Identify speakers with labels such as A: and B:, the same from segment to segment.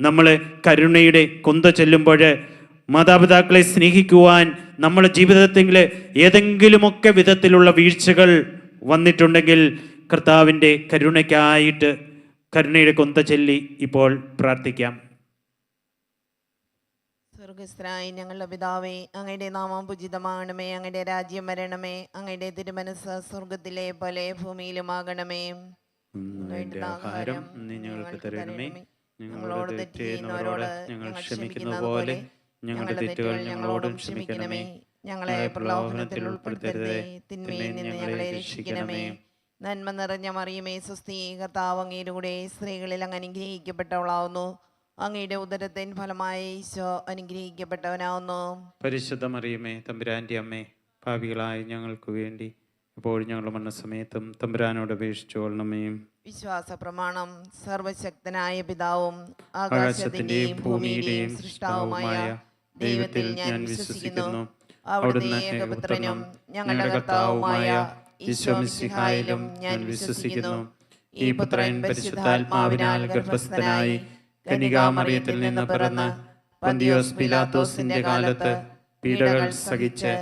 A: നമ്മൾ കരുണയുടെ കുന്ത ചെല്ലുമ്പോൾ മാതാപിതാക്കളെ സ്നേഹിക്കുവാൻ നമ്മുടെ ജീവിതത്തിൽ ഏതെങ്കിലുമൊക്കെ വിധത്തിലുള്ള വീഴ്ചകൾ വന്നിട്ടുണ്ടെങ്കിൽ കർത്താവിന്റെ കരുണയ്ക്കായിട്ട് കരുണയുടെ കൊന്ത ചൊല്ലി ഇപ്പോൾ പ്രാർത്ഥിക്കാം.
B: സ്വർഗസ്രായി ഞങ്ങളുടെ പിതാവേ അങ്ങയുടെ നാമം പൂജിതമാകണമേ അങ്ങയുടെ രാജ്യം വരണമേ അങ്ങയുടെ തിരുമനസ് സ്വർഗത്തിലെ പോലെ ഭൂമിയിലുമാകണമേ.
A: ആഹാരം ഞങ്ങൾക്ക് തരണമേ. ഞങ്ങളോട് തെറ്റ് ചെയ്യുന്നവരോട് ഞങ്ങൾ ക്ഷമിക്കുന്ന പോലെ ഞങ്ങളുടെ തെറ്റുകൾ ഞങ്ങളോടും ക്ഷമിക്കണമേ.
B: ഞങ്ങളെ പ്രലോഭനത്തിൽ ഉൾപ്പെടുത്തരുതേ. തിന്മയിൽ നിന്ന് ഞങ്ങളെ രക്ഷിക്കണമേ. നന്മ നിറഞ്ഞ മറിയുമേ സുസ്ഥി കർത്താവ് അങ്ങയുടെ കൂടെ സ്ത്രീകളിൽ അങ്ങ് അനുഗ്രഹിക്കപ്പെട്ടവളാവുന്നു. അങ്ങയുടെ ഉദരത്തിൻ ഫലമായി ഈശോ അനുഗ്രഹിക്കപ്പെട്ടവനാവുന്നു.
A: പരിശുദ്ധ മറിയമേ തമ്പുരാന്റെ അമ്മേ ഭാവികളായ ഞങ്ങൾക്ക് വേണ്ടി ഇപ്പോൾ ഞങ്ങളുടെ മരണസമയത്തും തമ്പുരാനോട് അപേക്ഷിച്ചു കൊള്ളണമേ.
B: വിശ്വാസ പ്രമാണം സർവശക്തനായ പിതാവും
A: ആകാശത്തിന്റെയും ഭൂമിയുടെയും സൃഷ്ടാവുമായ ദൈവത്തിൽ ഞാൻ വിശ്വസിക്കുന്നു. അവിടുന്ന് ഏകപുത്രനും ഞങ്ങളുടെ കർത്താവുമായ ഈശോമിസിഹായിലും ഞാൻ വിശ്വസിക്കുന്നു. ഈ പുത്രൻ പരിശുദ്ധാത്മാവിനാൽ ഗർഭസ്ഥനായി കനികാമറിയത്തിൽ നിന്ന് പിറന്ന് പന്തിയോസ് പിലാത്തോസിന്റെ കാലത്ത് പീഡകൾ സഹിച്ച്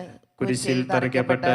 A: കുരിശിൽ തറയ്ക്കപ്പെട്ട്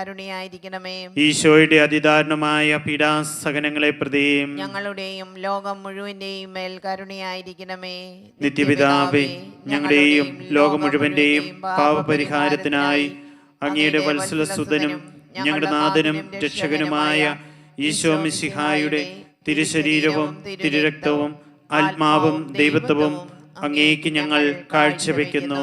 B: കരുണയായിരിക്കണമേ.
A: ഈശോയുടെ അതിദാരുണമായ പീഡാസകനങ്ങളെ പ്രതിയും
B: ഞങ്ങളുടെയും ലോകം മുഴുവന്റെയും മേൽ കരുണയായിരിക്കണമേ.
A: നിത്യപിതാവേ ഞങ്ങളുടെയും ലോകം മുഴുവന്റെയും പാപപരിഹാരത്തിനായി അങ്ങയുടെ വത്സലസുതനും ഞങ്ങളുടെ നാഥനും രക്ഷകനുമായ ഈശോ മിശിഹായുടെ തിരുശരീരവും തിരുരക്തവും ആത്മാവും ദൈവത്വവും അങ്ങേക്ക് ഞങ്ങൾ കാഴ്ചവെക്കുന്നു.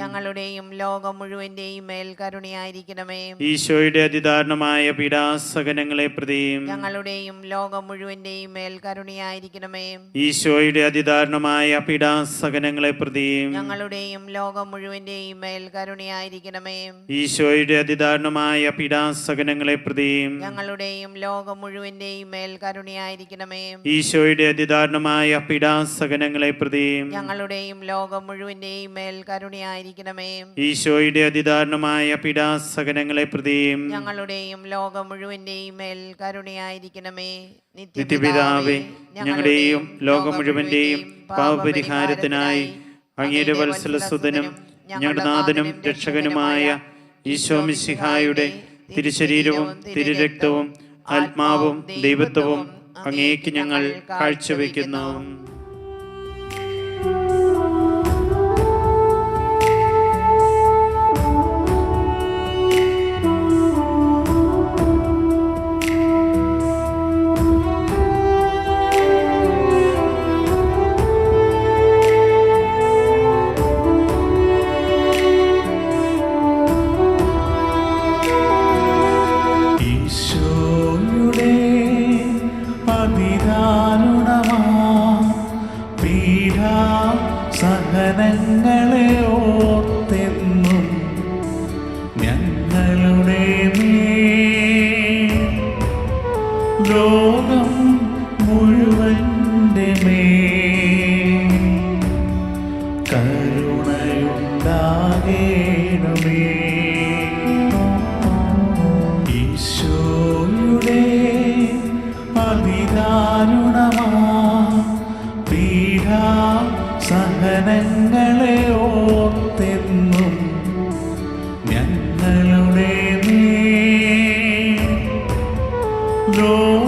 B: ഞങ്ങളുടെയും ലോകം മുഴുവന്റെയും മേൽ കരുണയായിരിക്കണമേ.
A: ഈശോയുടെ അതിദാരുണമായ പീഡാസകനങ്ങളെ പ്രതിയും
B: ഞങ്ങളുടെയും ലോകം മുഴുവന്റെയും മേൽ കരുണയായിരിക്കണമേ.
A: ഈശോയുടെ അതിദാരുണമായ പീഡാസകനങ്ങളെ പ്രതിയും
B: ഞങ്ങളുടെയും ലോകം മുഴുവന്റെയും മേൽ കരുണയായിരിക്കണമേ.
A: ഈശോയുടെ അതിദാരുണമായ പീഡാസകനങ്ങളെ പ്രതിയും
B: ഞങ്ങളുടെയും ലോകം മുഴുവന്റെയും മേൽ കരുണയായിരിക്കണമേ.
A: ഈശോയുടെ അതിദാരുണമായ പീഡാസകനങ്ങളെ പ്രതിയും
B: ഞങ്ങളുടെയും ലോകം മുഴുവന്റെയും മേൽ കരുണയായിരിക്കണമേ
A: ഈശോയുടെ അതിദാരുണമായ പീഡാസകനങ്ങളെ പ്രതിയും
B: ഞങ്ങളുടെയും ലോകം മുഴുവന്റെയും മേൽ കരുണയായിരിക്കണമേ.
A: നിത്യപിതാവേ ഞങ്ങളുടെയും ലോകം മുഴുവന്റെയും പാപപരിഹാരത്തിനായി അങ്ങയുടെ വത്സലസുതനും ഞങ്ങളുടെ നാഥനും രക്ഷകനുമായ ഈശോ മിശിഹായുടെ തിരുശരീരവും തിരുരക്തവും ആത്മാവും ദൈവത്വവും അങ്ങേക്ക് ഞങ്ങൾ കാഴ്ചവെക്കുന്നു.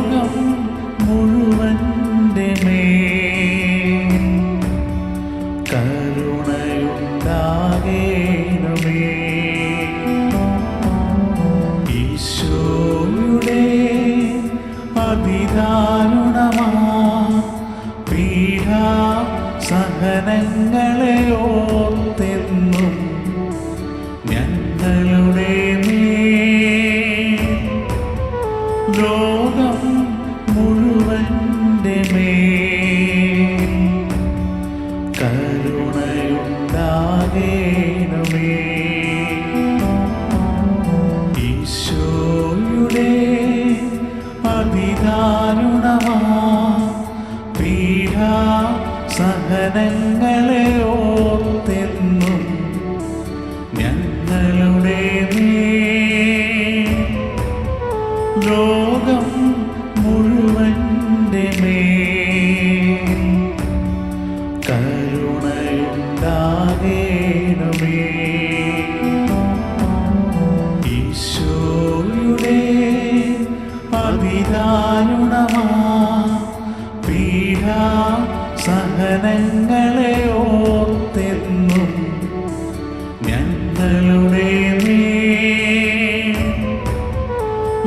C: ലോകം മുഴുവന്റെ ഈശോയുടെ പീഡ സഹനങ്ങളെ ഞങ്ങളുടെ മേ ലോകം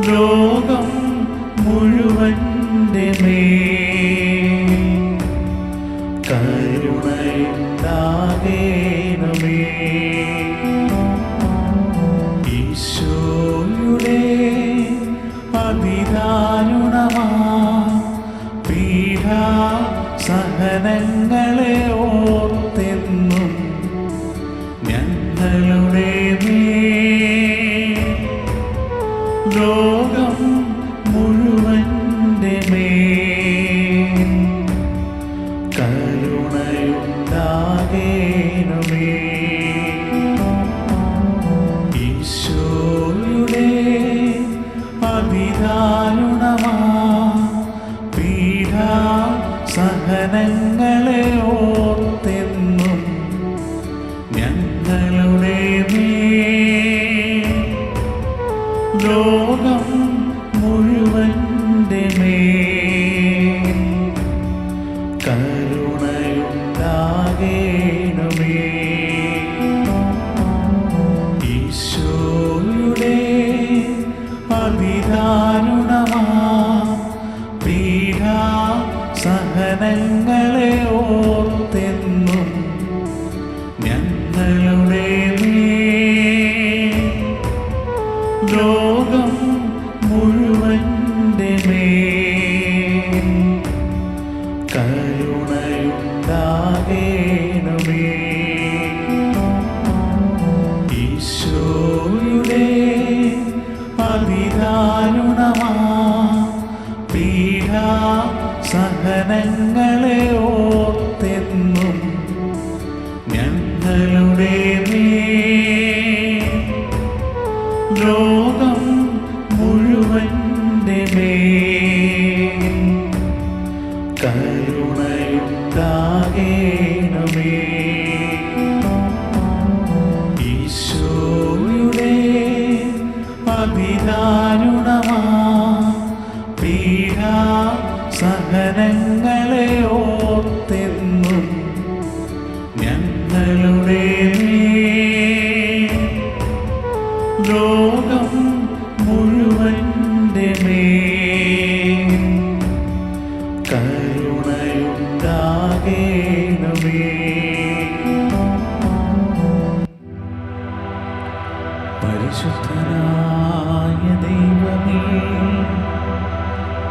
C: ലോകം
A: സഹനങ്ങളെ സഹനങ്ങളെ ഓർത്തെന്നും സഹനങ്ങളെ ഓർത്തെന്നും ഞങ്ങളുടെ ലോകം മുഴുവന്റെ മേൽ കരുണയുണ്ടാകേണമേ. ഈശോയുടെ അതിദാരുണമാ പീഡാ സഹനങ്ങളെ ഓർത്തെന്നും ഞങ്ങളുടെ ലോകം മുഴുവന്റെ മേൽ കരുണയുണ്ടാകേണമേ. പരിശുദ്ധനായ ദൈവമേ.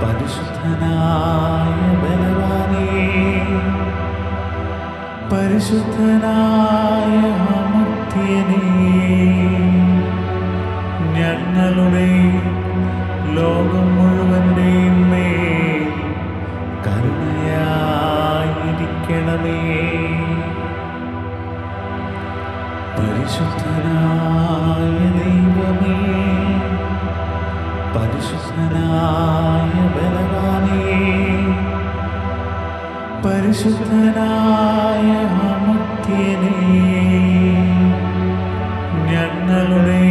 A: പരിശുദ്ധനായ ബലവാനേ പരിശുദ്ധനായ മുക്തിയനേ ഞങ്ങളുടെ ലോകം മുഴുവന്റെയും മേൽ കരുണയായിരിക്കണമേ. പരിശുദ്ധനായ ദൈവമേ പരിശുദ്ധനായ ബലവാനേ പരിശുദ്ധനായ മുക്തിയനേ ഞങ്ങളുടെ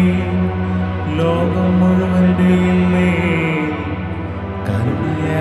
A: ലോകം മുഴുവനുടെയും കരുണയായിരിക്കണമേ.